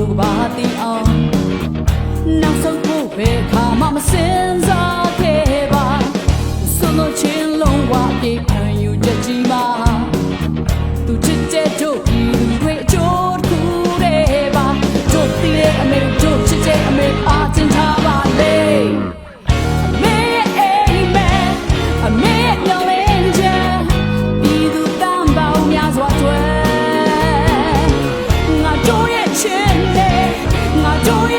ကိုကဘာတီအောင်နောက်ဆုံးဖို့ပဲခါမှမစင်စားခဲ့ပါဆုံးလို့ချင်းလုံးဝပြေ Not only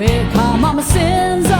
ဘယ်ခါမှမစင်စား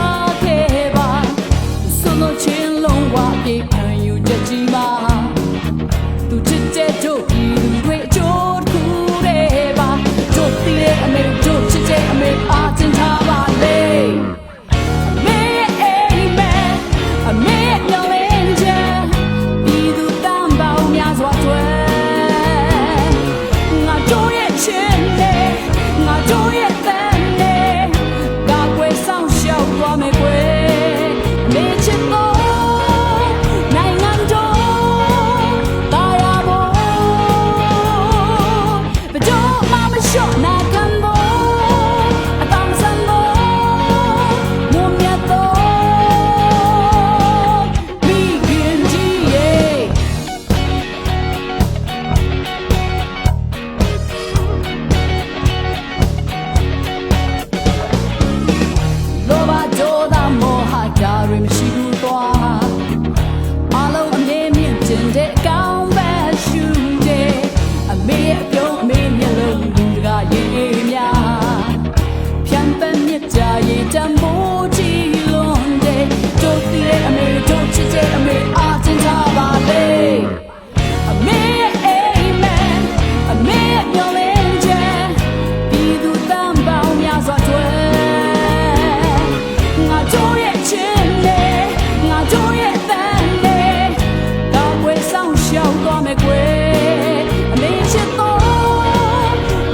မယ်ကွယ်အမေချစ်တော်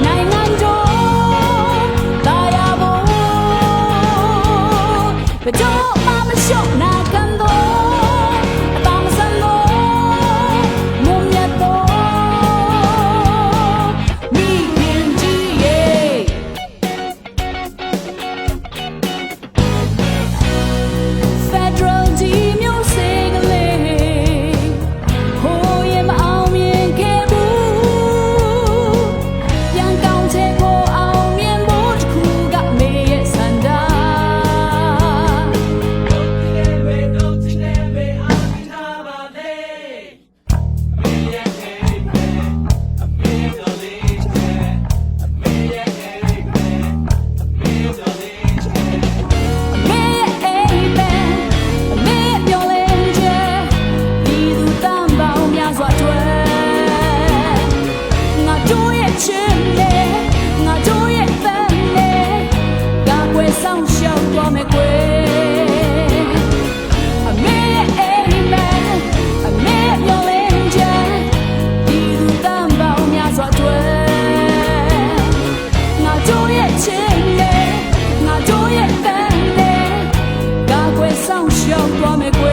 နိုင်ငံတော်ဒါရဖို့ဘယ်တော့မှမလျှော့နာက ရှောင်သွားမယ်ကွ